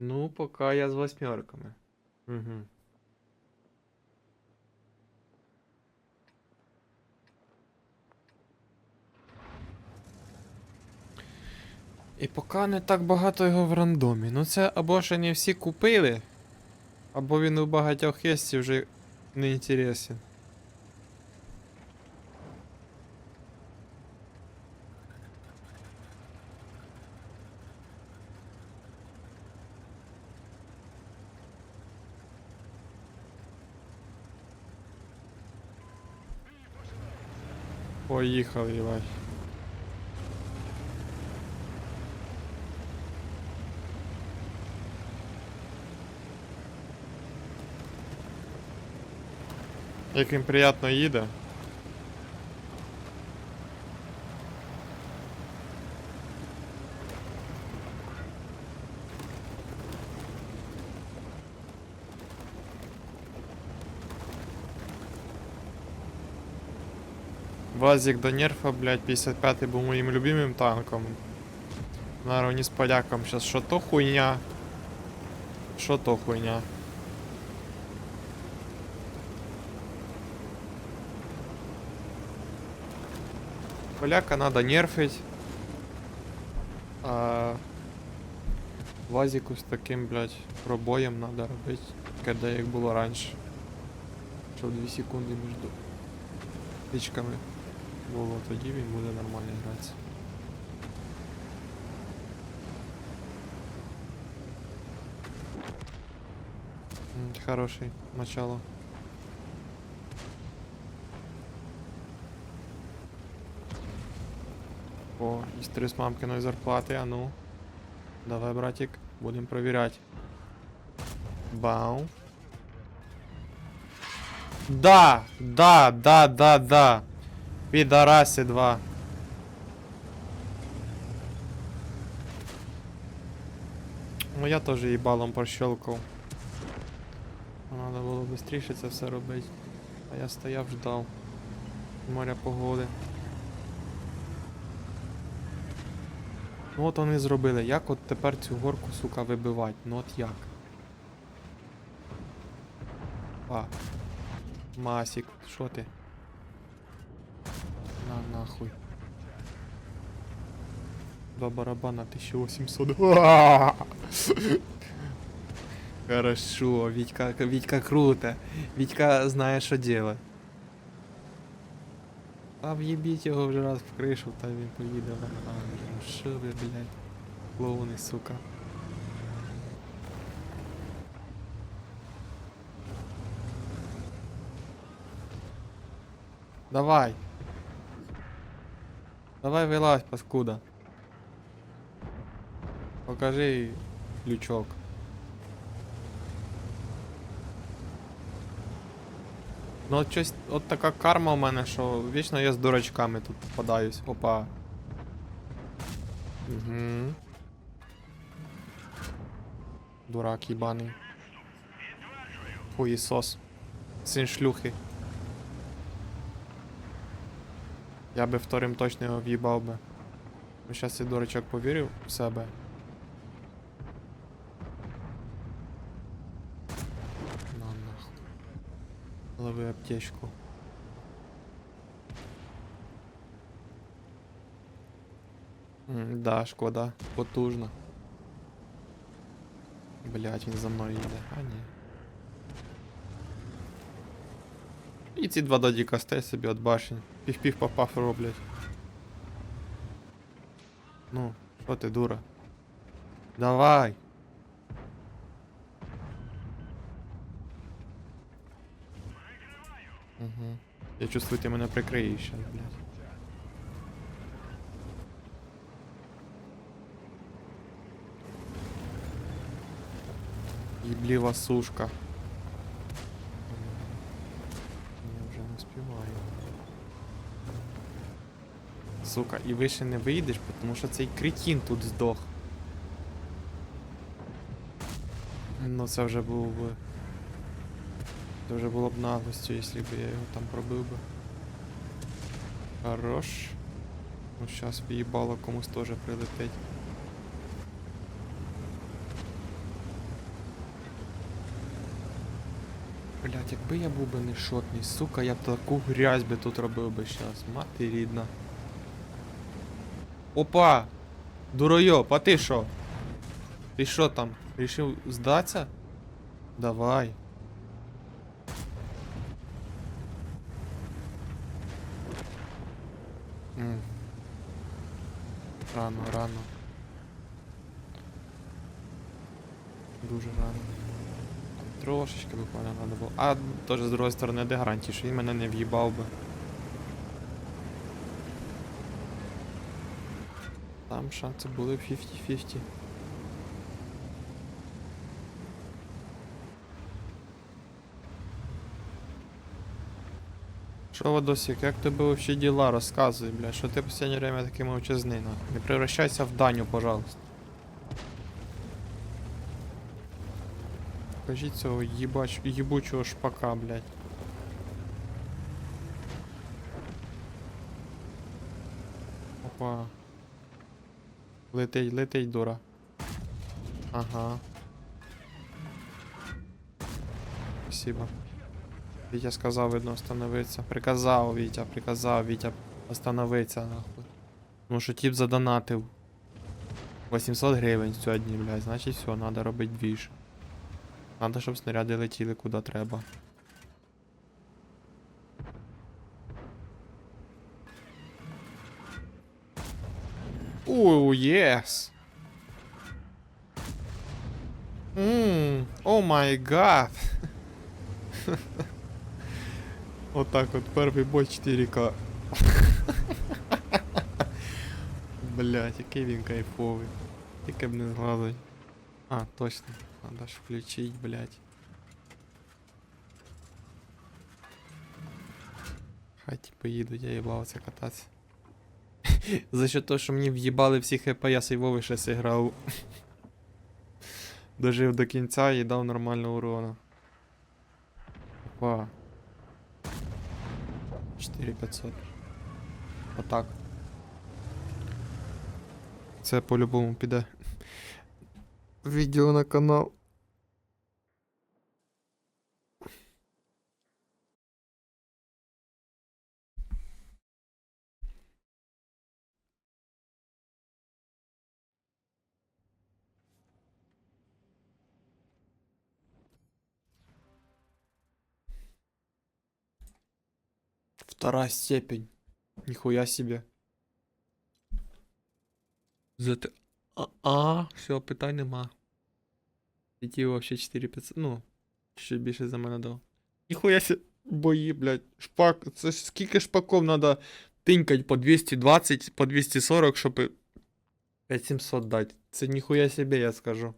Ну, пока я з восьмерками. Угу. І поки не так багато його в рандомі. Ну це або ще не всі купили, або він у багатьох є вже не інтересен. Поїхали, Івай. Як їм приємно їде. Вазик до нерфа, блядь, 55-й був моїм любимим танком. Наравні з поляком. Щас що то хуйня. Що то хуйня. Поляка надо нерфить. А Вазику з таким, блядь, пробоєм надо робити. КД як було раніше. Щоб 2 секунди між тичками було, тоді він буде нормально гратися. М, Хороший начало. О, історію з мамкиної зарплати, а ну. Давай, братик, будемо провіряти. Бау. Да, да, да, да, да. Підараси 2. Ну я теж їбалом прощелкав. Надо було швидше це все робити. А я стояв, ждав. Моря погоди. Ну от вони зробили. Як от тепер цю горку, сука, вибивати? Ну от як? А. Масік, що ти? На нахуй. Два барабана 1800. Хорошо, Вітька, Вітька круто. Вітька знає, що делать. А в'єбіть його вже раз в кришу, та він поїде Англію. Що блядь? Клоуни, сука. Давай. Давай вилазь, паскуда. Покажи лючок. Ну от щось, от така карма у мене, що вічно я з дурачками тут попадаюсь. Опа. Угу. Дурак їбаний. Хуїсос. Син шлюхи. Я би вторим точно його в'їбав би. Ну щас цей дурачок повірив в себе. На нахуй. Лови аптечку. М, Да, шкода. Потужно. Блять, він за мною йде. А ні. І ці два додіка стай собі от башень. Пів-пів попав роблять. Ну, що ти, дура? Давай! Угу. Я чувствую, ти мене прикриєш щас, блядь. Їбліва сушка. сука, і вище не вийдеш, тому що цей крітін тут здох. Ну це вже був би. Це вже було б наглостю, якщо б я його там пробив би. Хорош. Ну зараз в'їбало комусь теж прилетить. Блять, якби я був би не шотний, сука, я б таку грязь би тут робив би зараз, мати рідна. Опа! Дуройоп, а ти що? Ти що там? Рішив здатися? Давай. Рано, рано. Дуже рано. Трошечки буквально треба було. А теж з другої сторони, де гарантії, що він мене не в'їбав би. Там шанси були 50-50. Що, Вадосик, як тебе вообще діла? Розказуй, бля, що ти в останнє время такий мовчазний, нахуй. Не превращайся в Даню, пожалуйста. Покажіть цього їбач... їбучого шпака, блядь. Опа. Летить, летить, дура. Ага. Спасибо. Вітя сказав, видно, остановиться. Приказав, Вітя, приказав, Вітя, остановиться, нахуй. Ну що тип задонатив. 800 гривень сьогодні, блядь, значить все, надо робити двіж. Надо, щоб снаряди летіли куди треба. Оу, єс! Ммм, о май гад! Отак от перший бой 4К. Блять, який він кайфовий. Тільки б не згадуй. А, точно. Надо ж включить, блять. Хай ті поїдуть, я їбався кататися. За що то, що мені в'їбали всі хп, я сейвовий ще зіграв. Дожив до кінця і дав нормально урона. Опа. 4500. Отак. Це по-любому піде. Відео на канал. Вторая степень. Нихуя себе. Зате... А, а все, питань нема. Іти вообще 4500, ну, ще більше за мене дав. Ніхуя себе бої, блядь. Шпак, це ж скільки шпаков надо тинькать по 220, по 240, щоб 5700 дати. Це ніхуя себе, я скажу.